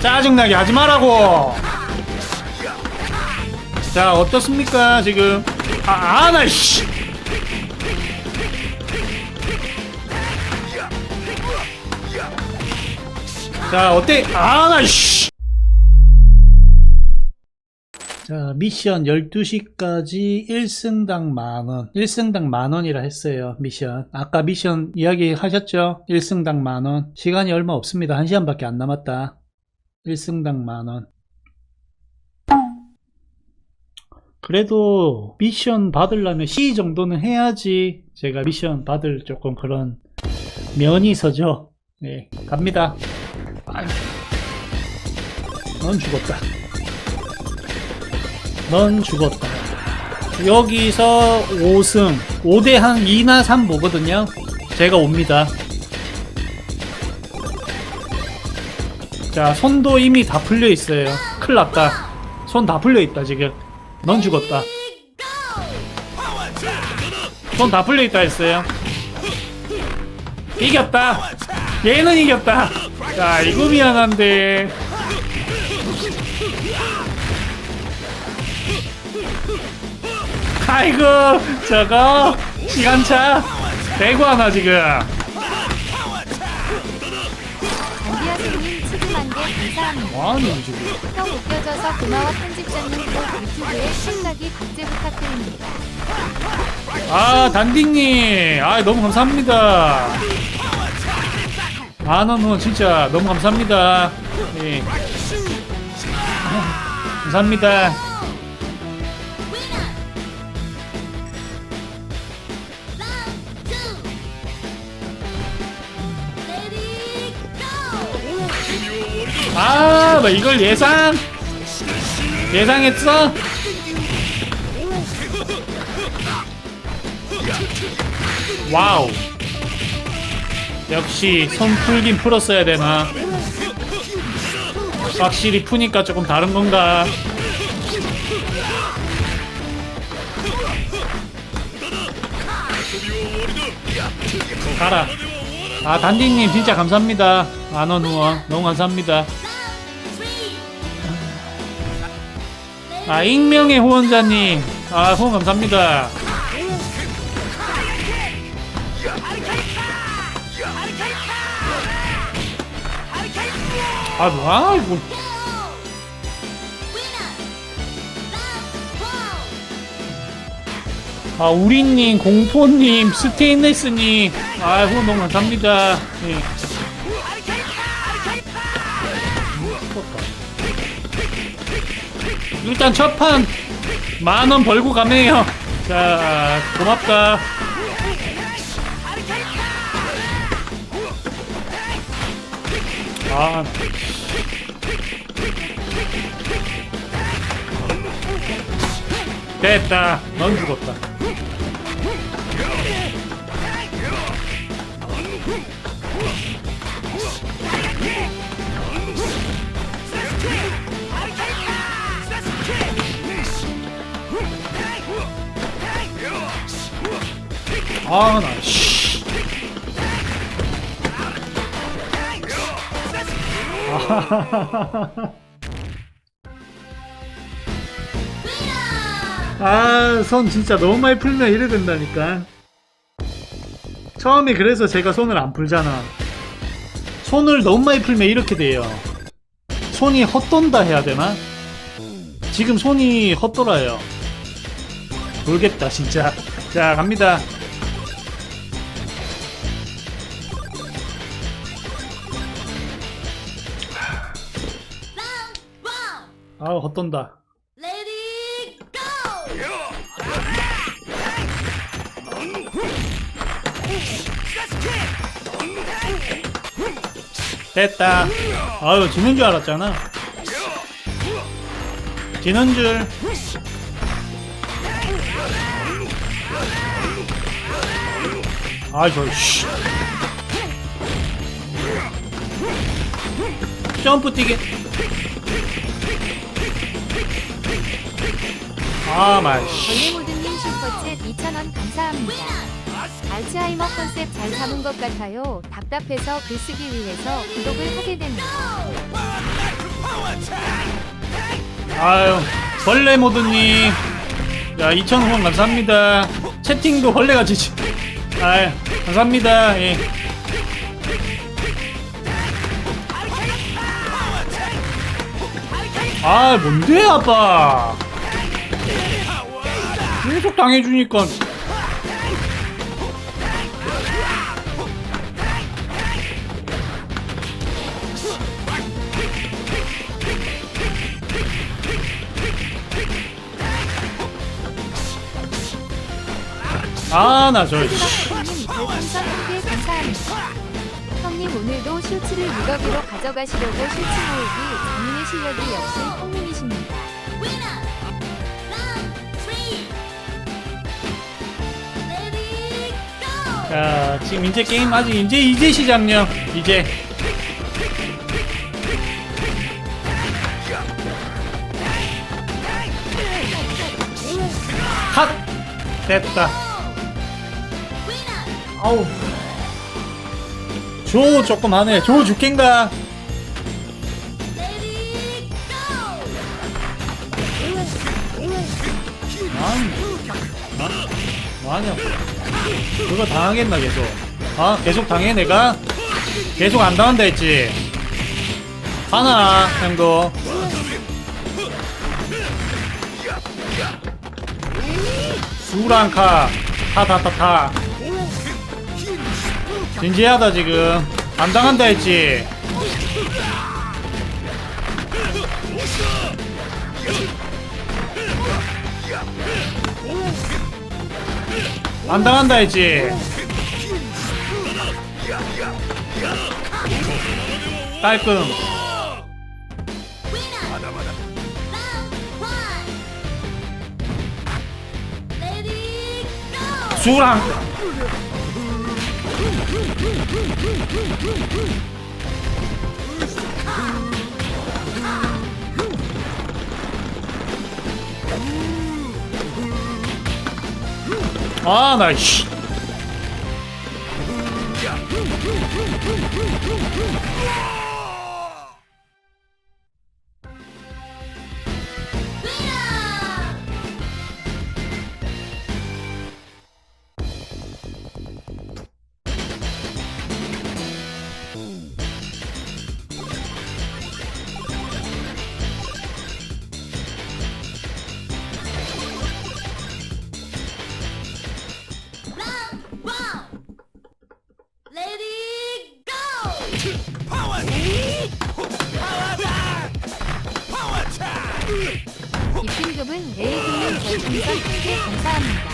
짜증나게 하지 말라고. 자, 어떻습니까, 지금? 아, 아, 나, 씨. 자, 어때? 아, 나, 씨. 자, 미션 12시까지 1승당 만원. 1승당 만원이라 했어요, 미션. 아까 미션 이야기 하셨죠? 1승당 만원. 시간이 얼마 없습니다. 1시간밖에 안 남았다. 1승당 만원. 그래도 미션 받으려면 C 정도는 해야지 제가 미션 받을 조금 그런 면이 서죠. 예, 갑니다. 넌 죽었다. 넌 죽었다. 여기서 5승, 5대 한 2나 3 보거든요. 제가 옵니다. 자, 손도 이미 다 풀려 있어요. 큰일 났다. 손 다 풀려 있다, 지금. 넌 죽었다. 손 다 풀려 있다 했어요. 이겼다. 얘는 이겼다. 자, 이거 미안한데. 아이고, 저거 시간차 대구 하나 지금. 감사합니다. 아니 지금. 형 웃겨줘서 고마워 편집자님 꼭 유튜브에 생각이 박제 부탁드립니다. 아 단딩님, 아 너무 감사합니다. 만원 후원 진짜 너무 감사합니다. 예. 감사합니다. 아, 뭐 이걸 예상? 예상했어? 와우. 역시 손 풀긴 풀었어야 되나? 확실히 푸니까 조금 다른 건가? 가라. 아, 단딩님 진짜 감사합니다. 만원 후원. 너무 감사합니다. 아, 익명의 후원자님. 아, 후원 감사합니다. 아, 뭐야, 이거. 아, 우리님, 공포님, 스테인레스님. 아, 후원 너무 감사합니다. 예. 일단 첫판 만원 벌고 가네요. 자, 고맙다. 아. 됐다. 넌 죽었다. 아, 나, 씨. 아, 손 진짜 너무 많이 풀면 이래 된다니까. 처음에 그래서 제가 손을 안 풀잖아. 손을 너무 많이 풀면 이렇게 돼요. 손이 헛돈다 해야 되나? 지금 손이 헛돌아요. 모르겠다, 진짜. 자, 갑니다. 아우, 헛돈다. 됐다. 아유, 지는 줄 알았잖아. 지는 줄. 아, 저, 씨. 점프 뛰게. 아, 마, 씨. 원래모드님 슈퍼챗 2,000원 감사합니다. 알츠하이머 컨셉 잘 잡은 것 같아요. 답답해서 글 쓰기 위해서 구독을 하게 됩니다. 아유 벌레 모드님 야 2,000원 감사합니다 채팅도 벌레같이 치- 아유 감사합니다 예. 아 뭔데 아빠 계속 당해주니까 한개 감사합니다. 형님 오늘도 슈츠를 무더기로 가져가시려고 슈츠 모으기 장인의 실력이 역시 자, 지금 이제 게임 아직 이제 이제 시작요. 이제. 컷. 됐다. 아우. 조 조금 하네. 조. 아니. 아, 뭐하냐. 그거 당하겠나 계속? 아 계속 당해 내가? 계속 안 당한다 했지. 하나 형도. 수랑카. 타타타타. 진지하다 지금. 안 당한다 했지 안 당한다 했지. 깔끔. 수랑 아 나 씨. Lady 감사합니다.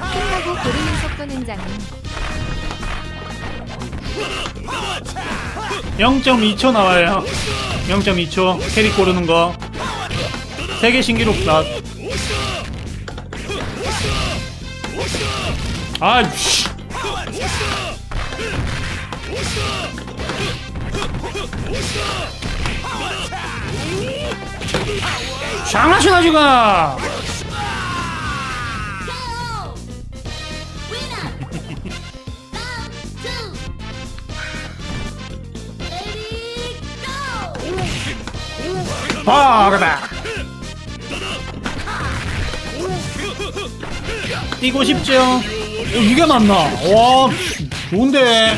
끝나고 고르는 속도는 장인. 0.2초 나와요. 0.2초 캐릭 고르는 거. 세계 신기록 나. 아, 씨. 장난치나 지금. 바가다. 뛰고 싶죠? 어, 이게 맞나? 와, 씨, 좋은데.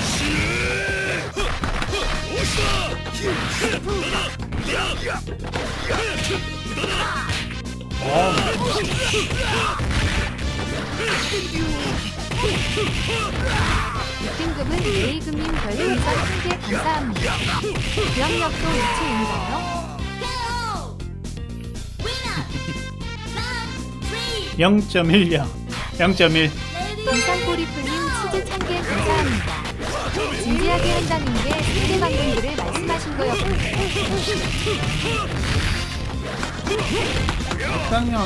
입금금은 A금융 별풍선 한개 감사합니다. 기억력도 2초인가요? 0.1량. 0.1. Lady 인상꼬리풀님 치즈 천개 감사합니다. 진지하게 한다는 게 상대방 분들을 말씀하신 거였군요. 당연.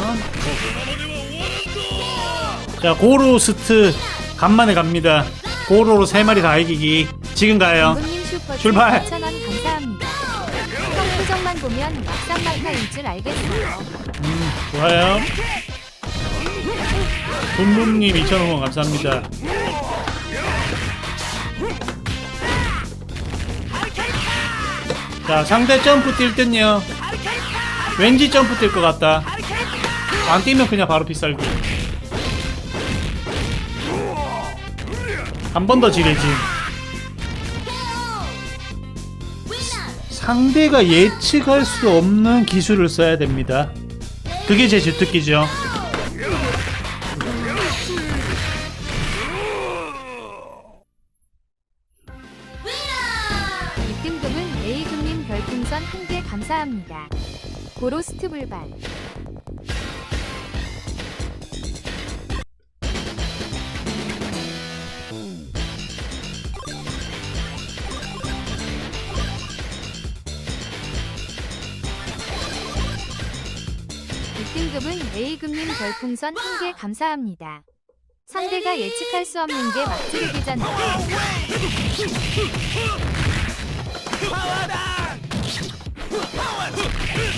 자, 고로스트 간만에 갑니다. 고로로 세 마리 다 이기기. 지금 가요. 출발! 4,000원 감사합니다. 형 표정만 보면 막상 막하일 줄 알겠어요. 좋아요. 돈룸님 2,000원 감사합니다. 자, 상대 점프 뛸 땐요. 왠지 점프 뛸 것 같다. 안 뛰면 그냥 바로 빗살기. 한 번 더 지뢰지. 상대가 예측할 수 없는 기술을 써야 됩니다. 그게 제 주특기죠. 감사합니다. 고로스트 불발. 등급은 A금님 별풍선 한 개 감사합니다. 상대가 예측할 수 없는 게 막지르기잖아요.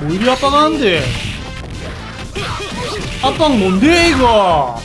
뭐 이리 압박하는데? 압박 뭔데 이거?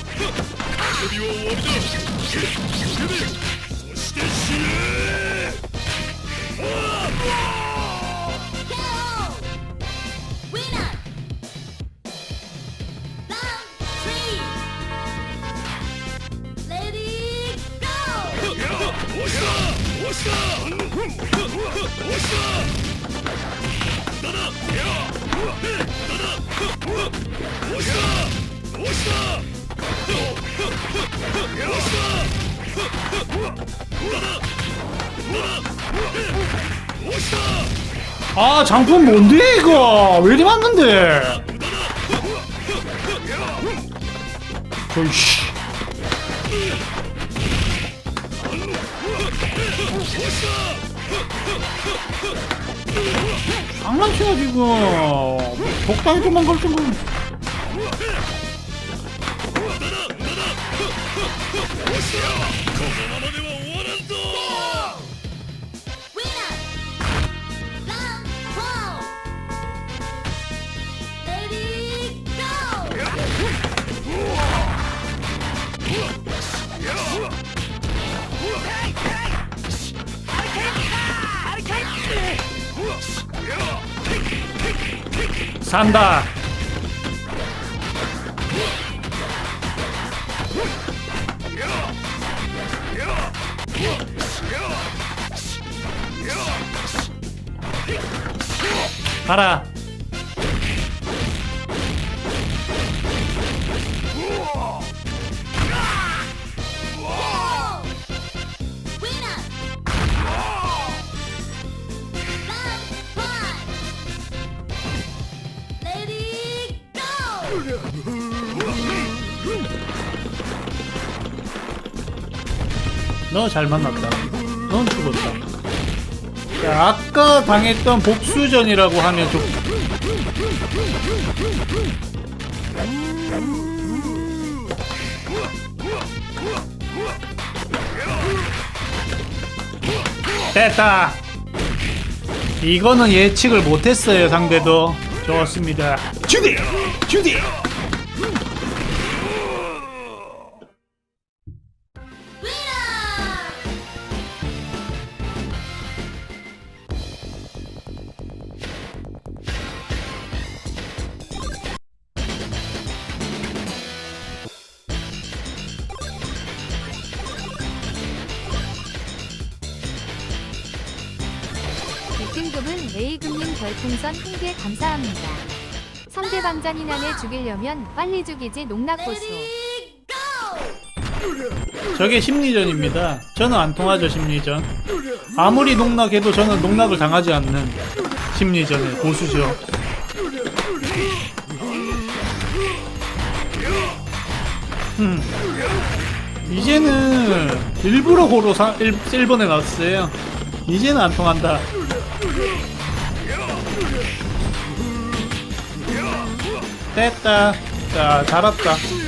아 장품 뭔데 이거? 왜 이리 맞는데? 저이씨. 지금 적당히 도망갈 정도 산다. 가라. 너 잘 만났다. 넌 죽었다. 자, 아까 당했던 복수전이라고 하면 좀 됐다. 이거는 예측을 못했어요 상대도 좋습니다. 주디, 주디. 등급은 A금님 별풍선 한 개 감사합니다. 상대방 잔인한애 죽이려면 빨리 죽이지 농락고수. 저게 심리전입니다. 저는 안 통하죠 심리전. 아무리 농락해도 저는 농락을 당하지 않는 심리전의 고수죠. 음. 이제는 일부러 고로 사, 일, 1번에 나왔어요. 이제는 안 통한다. 됐다. 자, two.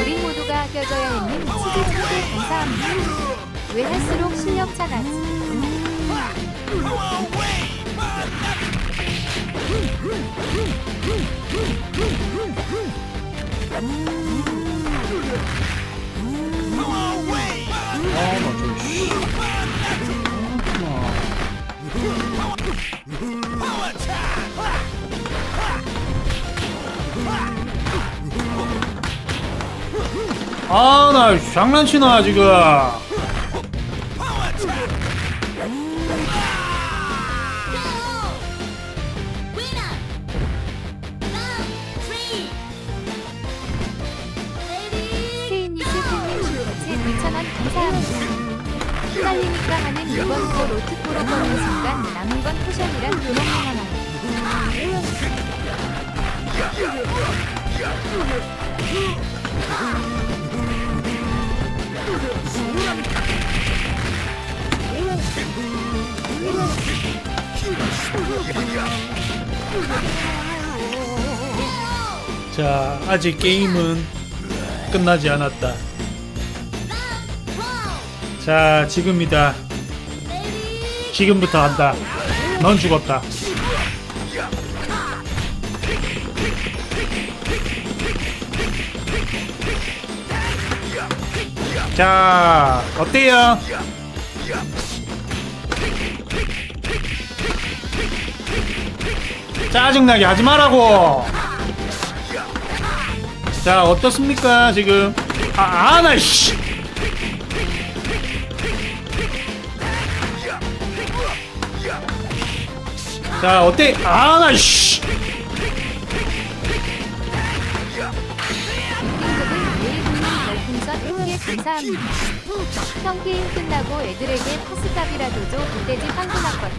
우리 모두가 껴줘야 했는 치즈 참깨 감사합니다. 왜 할수록 실력 차가지? 아, 나 좀, 씨. 아, 나 장난치나, 지금. 남은 건 포션이란 도넛 하나만. 자, 아직 게임은 끝나지 않았다. 자, 지금이다. 지금부터 한다. 넌 죽었다. 자, 어때요? 짜증나게 하지 말라고! 자, 어떻습니까, 지금? 아, 아, 나, 씨! 자, 어때? 아, 나, 씨! 띵급은 내일 붙는 별풍선 1개 감사합니다. 형 게임 끝나고 애들에게 파스타비라도 줘 그때지 빵꾸 났거든.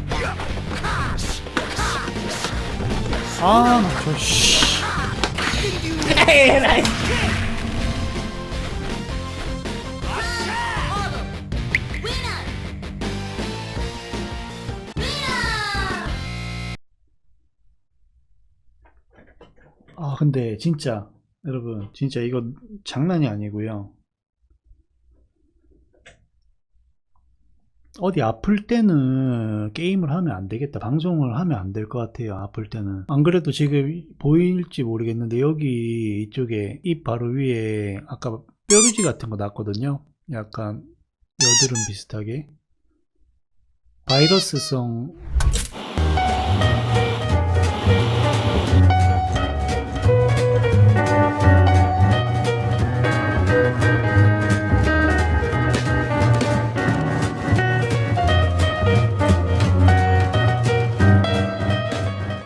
아, 나, 저, 씨. Winner. 근데 진짜, 여러분, 진짜 이거 장난이 아니고요. 어디 아플 때는 게임을 하면 안 되겠다. 방송을 하면 안 될 것 같아요. 아플 때는. 안 그래도 지금 보일지 모르겠는데 여기 이쪽에 입 바로 위에 아까 뾰루지 같은 거 났거든요. 약간 여드름 비슷하게. 바이러스성